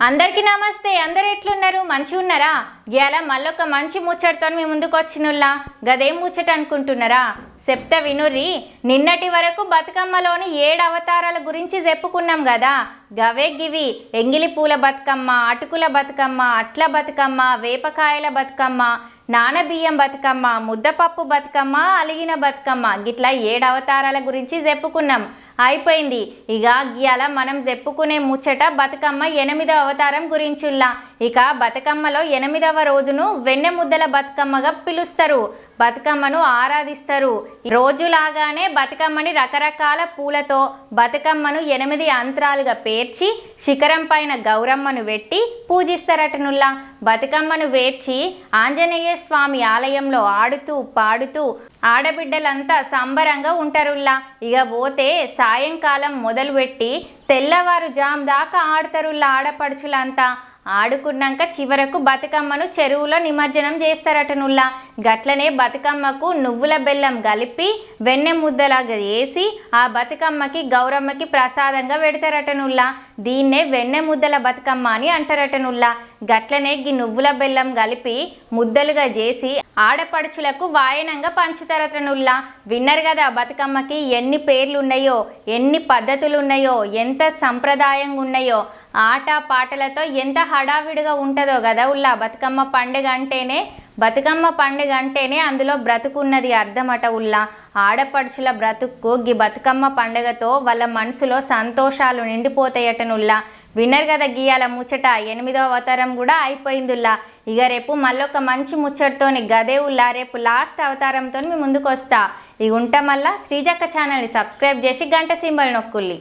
అందరికీ నమస్తే. అందరు ఎట్లున్నారు? మంచి ఉన్నారా ఇవాళ మళ్ళొక మంచి ముచ్చటతో మీ ముందుకు వచ్చినుల్లా గదేం ముచ్చట అనుకుంటున్నారా? చెప్తే వినుర్రి నిన్నటి వరకు బతుకమ్మలోని ఏడు అవతారాల గురించి చెప్పుకున్నాం కదా గవే గివి ఎంగిలి పూల బతుకమ్మ అటుకుల బతుకమ్మ అట్ల బతుకమ్మ వేపకాయల బతుకమ్మ నానబియ్యం బతుకమ్మ ముద్దపప్పు బతుకమ్మ అలిగిన బతుకమ్మ. గిట్లా ఏడు అవతారాల గురించి చెప్పుకున్నాం. అయిపోయింది. ఇక ఇవాళ మనం చెప్పుకునే ముచ్చట బతుకమ్మ ఎనిమిదో అవతారం గురించుల్లా. ఇక బతుకమ్మలో ఎనిమిదవ రోజును వెన్నె ముద్దల బతుకమ్మగా పిలుస్తారు. బతుకమ్మను ఆరాధిస్తారు. రోజులాగానే బతుకమ్మని రకరకాల పూలతో బతుకమ్మను ఎనిమిది అంతరాలుగా పేర్చి శిఖరం పైన గౌరమ్మను పెట్టి పూజిస్తారటనుల్లా. బతుకమ్మను వేర్చి ఆంజనేయ స్వామి ఆలయంలో ఆడుతూ పాడుతూ ఆడబిడ్డలంతా సంబరంగా ఉంటారుల్లా. ఇక పోతే సాయంకాలం మొదలుపెట్టి తెల్లవారు జామ్ దాకా ఆడతారుల్లా ఆడపడుచులంతా. ఆడుకున్నాక చివరకు బతుకమ్మను చెరువులో నిమజ్జనం చేస్తారటనుల్లా గట్లనే బతుకమ్మకు నువ్వుల బెల్లం కలిపి వెన్నె ముద్దలాగా వేసి ఆ బతుకమ్మకి గౌరమ్మకి ప్రసాదంగా పెడతారటనుల్లా దీన్నే వెన్నె ముద్దల బతుకమ్మ అని అంటారటనుల్లా గట్లనే గి నువ్వుల బెల్లం కలిపి ముద్దలుగా చేసి ఆడపడుచులకు వాయనంగా పంచుతారటనుల్లా విన్నర్ కదా బతుకమ్మకి ఎన్ని పేర్లు ఉన్నాయో ఎన్ని పద్ధతులు ఉన్నాయో ఎంత సంప్రదాయంగా ఉన్నాయో ఆట పాటలతో ఎంత హడావిడిగా ఉంటుందో కదా ఉల్లా. బతుకమ్మ పండుగ అంటేనే బతుకమ్మ పండుగ అంటేనే అందులో బ్రతుకున్నది అర్థమట ఉల్లా. ఆడపడుచుల బ్రతుక్కు గీ బతుకమ్మ పండుగతో వాళ్ళ మనసులో సంతోషాలు నిండిపోతాయటనుల్లా విన్నర్ కదా గీయాల ముచ్చట ఎనిమిదో అవతారం కూడా అయిపోయిందిల్లా ఇక రేపు మళ్ళొక మంచి ముచ్చటతోని గదే ఉల్లా. రేపు లాస్ట్ అవతారంతో మీ ముందుకు వస్తా ఇక ఉంటా మళ్ళా శ్రీజక్క ఛానల్ని సబ్స్క్రైబ్ చేసి గంట సింబల్ నొక్కుల్లి.